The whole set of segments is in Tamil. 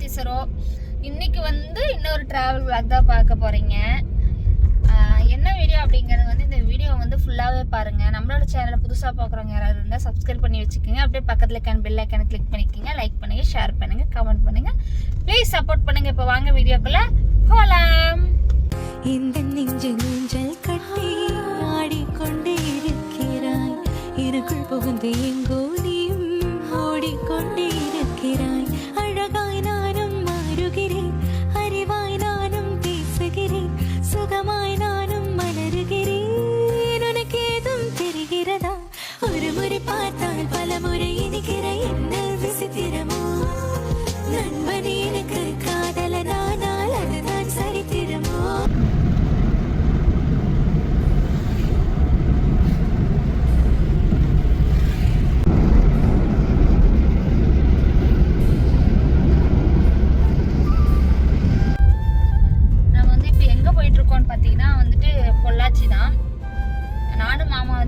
சரோ இன்னைக்கு வந்து இன்னொரு டிராவல் vlog தான் பார்க்க போகிறீங்க என்ன வீடியோ அப்படிங்கிறது வந்து இந்த வீடியோ வந்து ஃபுல்லாகவே பாருங்கள் நம்மளோட சேனலை புதுசாக பார்க்குறவங்க யாராவது இருந்தால் சப்ஸ்கிரைப் பண்ணி வச்சுக்கோங்க. அப்படியே பக்கத்தில் இருக்கான பெல் ஐக்கான கிளிக் பண்ணிக்கோங்க. லைக் பண்ணுங்கள் ஷேர் பண்ணுங்க கமெண்ட் பண்ணுங்கள் ப்ளீஸ் சப்போர்ட் பண்ணுங்கள் இப்போ வாங்க வீடியோக்குள்ளே போகலாம் இந்த நெஞ்சு நெஞ்சல் கட்டி ஒரு முறை பார்த்தால் பல முறை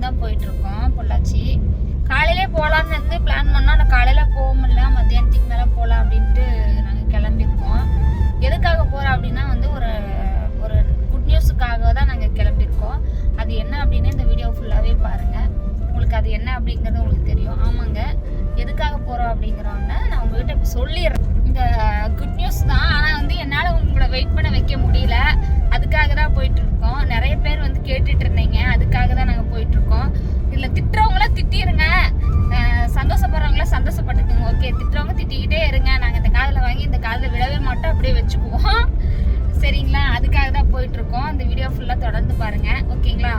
தான் போயிட்டுருக்கோம் பொள்ளாச்சி. காலையிலே போகலான்னு வந்து பிளான் பண்ணோம். ஆனால் காலையில் போக முடியல. மத்தியானத்துக்கு மேலே போகலாம் அப்படின்ட்டு நாங்கள் கிளம்பியிருக்கோம். எதுக்காக போகிறோம் அப்படின்னா வந்து ஒரு ஒரு குட் நியூஸுக்காக தான் நாங்கள் கிளம்பியிருக்கோம். அது என்ன அப்படின்னு இந்த வீடியோ ஃபுல்லாகவே பாருங்கள் உங்களுக்கு அது என்ன அப்படிங்கிறது உங்களுக்கு தெரியும். ஆமாங்க. எதுக்காக போகிறோம் அப்படிங்கிறோன்னா நான் உங்ககிட்ட இப்போ சொல்லிடுறேன். இந்த குட் நியூஸ் தான். ஆனால் வந்து என்னால் உங்களை வெயிட் பண்ண வைக்க முடியல. அதுக்காக தான் போயிட்டுருக்கோம். நிறைய பேர் வந்து கேட்டுட்டு இருந்தீங்க. அதுக்காக தான் அந்த வீடியோ ஃபுல்லாக தொடர்ந்து பாருங்க. ஓகேங்களா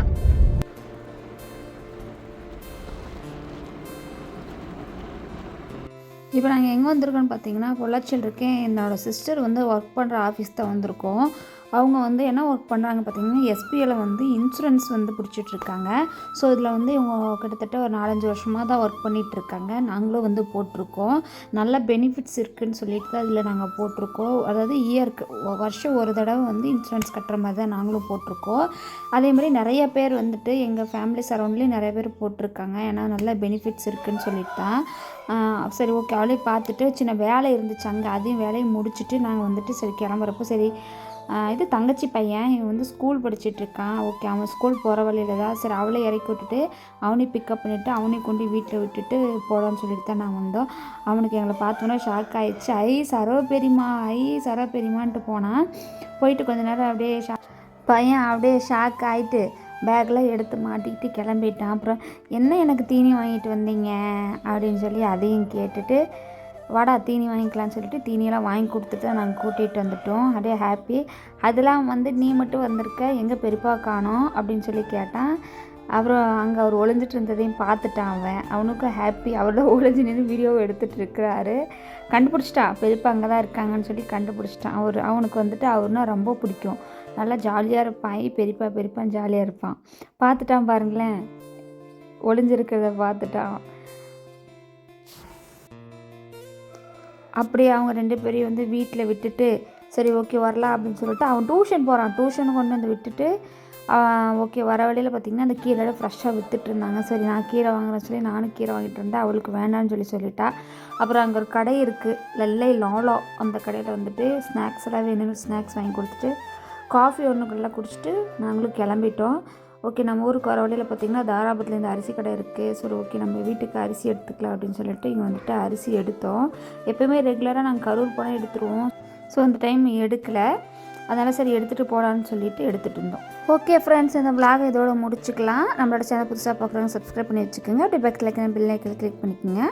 இப்போ நாங்கள் எங்கே வந்திருக்கோம்னு பார்த்தீங்கன்னா பொள்ளாச்சியில் இருக்கேன். என்னோடய சிஸ்டர் வந்து ஒர்க் பண்ணுற ஆஃபீஸ் தான் வந்திருக்கோம். அவங்க வந்து என்ன ஒர்க் பண்ணுறாங்க பார்த்தீங்கன்னா எஸ்பிஐல வந்து இன்சூரன்ஸ் வந்து பிடிச்சிட்ருக்காங்க. ஸோ இதில் வந்து இவங்க கிட்டத்தட்ட ஒரு நாலஞ்சு வருஷமாக தான் ஒர்க் பண்ணிகிட்ருக்காங்க நாங்களும் வந்து போட்டிருக்கோம். நல்ல பெனிஃபிட்ஸ் இருக்குன்னு சொல்லிட்டு தான் இதில் நாங்கள் போட்டிருக்கோம். அதாவது இயருக்கு வருஷம் ஒரு தடவை வந்து இன்சூரன்ஸ் கட்டுற மாதிரி தான் நாங்களும் போட்டிருக்கோம். அதே மாதிரி நிறைய பேர் வந்துட்டு எங்கள் ஃபேமிலி சரௌண்ட்லேயும் நிறைய பேர் போட்டிருக்காங்க. ஏன்னா நல்ல பெனிஃபிட்ஸ் இருக்குதுன்னு சொல்லிட்டு தான். சரி ஓகே அவளே பார்த்துட்டு சின்ன வேலை இருந்துச்சு அங்கே. அதையும் வேலையை முடிச்சுட்டு நாங்கள் வந்துட்டு சரி கிளம்புறப்போ சரி இது தங்கச்சி பையன் இவன் வந்து ஸ்கூல் படிச்சிட்டு இருக்கான் ஓகே அவன் ஸ்கூல் போகிற வழியில தான். சரி அவளை இறக்கி விட்டுட்டு அவனையும் பிக்கப் பண்ணிவிட்டு அவனையும் கொண்டு வீட்டில் விட்டுட்டு போகலான்னு சொல்லிட்டு தான் நான் வந்தோம். அவனுக்கு எங்களை பார்த்தோன்னா ஷாக் ஆகிடுச்சு ஐ சரோ பெரியமா ஐ சரோ பெரியமான்ட்டு போனான். போயிட்டு கொஞ்ச நேரம் அப்படியே ஷா பையன் அப்படியே ஷாக் ஆகிட்டு பேக்கில் எடுத்து மாட்டிக்கிட்டு கிளம்பிட்டான். அப்புறம் என்ன எனக்கு தீனி வாங்கிட்டு வந்தீங்க? அப்படின்னு சொல்லி அதையும் கேட்டுட்டு வாடா தீனி வாங்கிக்கலாம்னு சொல்லிட்டு தீனியெல்லாம் வாங்கி கொடுத்துட்டு நாங்கள் கூட்டிகிட்டு வந்துட்டோம். அப்படியே ஹாப்பி அதெல்லாம் வந்து நீ மட்டும் வந்திருக்க எங்கே பெரியப்பா காணோம் அப்படின்னு சொல்லி கேட்டான். அப்புறம் அங்கே அவர் ஒளிஞ்சிட்டு இருந்ததையும் பார்த்துட்டான் அவன். அவனுக்கும் ஹாப்பி அவரோட ஒளிஞ்சு நின்று வீடியோ எடுத்துகிட்டு இருக்கிறாரு. கண்டுபிடிச்சிட்டான் பெரியப்பா அங்கே தான் இருக்காங்கன்னு சொல்லி கண்டுபிடிச்சிட்டான். அவர் அவனுக்கு வந்துட்டு அவர்னா ரொம்ப பிடிக்கும். நல்லா ஜாலியாக இருப்பான். பெரியப்பா பெரியப்பான் ஜாலியாக இருப்பான். பார்த்துட்டான் பாருங்களேன். ஒளிஞ்சிருக்கிறத பார்த்துட்டான். அப்படியே அவங்க ரெண்டு பேரையும் வந்து வீட்டில் விட்டுட்டு சரி ஓகே வரலாம் அப்படின்னு சொல்லிட்டு அவன் டியூஷன் போகிறான் டியூஷன் கொண்டு வந்து விட்டுட்டு ஓகே வர வழியில் பார்த்திங்கன்னா அந்த கீரை ஃப்ரெஷ்ஷாக விற்றுட்டு இருந்தாங்க. சரி நான் கீரை வாங்குறேன் சொல்லி நானும் கீரை வாங்கிட்டு இருந்தேன் அவளுக்கு வேண்டாம்னு சொல்லி சொல்லிட்டா. அப்புறம் அங்கே ஒரு கடை இருக்குது லெல்லை லாலோ அந்த கடையில் வந்துட்டு ஸ்நாக்ஸ் எல்லாம் வேணும்னு ஸ்நாக்ஸ் வாங்கி கொடுத்துட்டு காஃபி ஒன்றுக்குள்ளே குடிச்சிட்டு நாங்களும் கிளம்பிட்டோம். ஓகே நம்ம ஊருக்கு வர வழியில் பார்த்திங்கன்னா தாராபத்தில் இந்த அரிசி கடை இருக்குது சரி ஓகே நம்ம வீட்டுக்கு அரிசி எடுத்துக்கலாம் அப்படின்னு சொல்லிட்டு இங்கே வந்துட்டு அரிசி எடுத்தோம். எப்போயுமே ரெகுலராக நாங்கள் கரூர் போனால் எடுத்துருவோம். ஸோ அந்த டைம் எடுக்கலை. அதனால் சரி எடுத்துகிட்டு போகலான்னு சொல்லிட்டு எடுத்துகிட்டு இருந்தோம். ஓகே ஃப்ரெண்ட்ஸ் இந்த vlog இதோட முடிச்சுக்கலாம். நம்மளோட சேனல் புதுசாக பார்க்குறவங்க சப்ஸ்கிரைப் பண்ணி வச்சுக்கோங்க. அப்படியே பக்கத்தில் பில் ஐக்கன் கிளிக் பண்ணிக்கோங்க.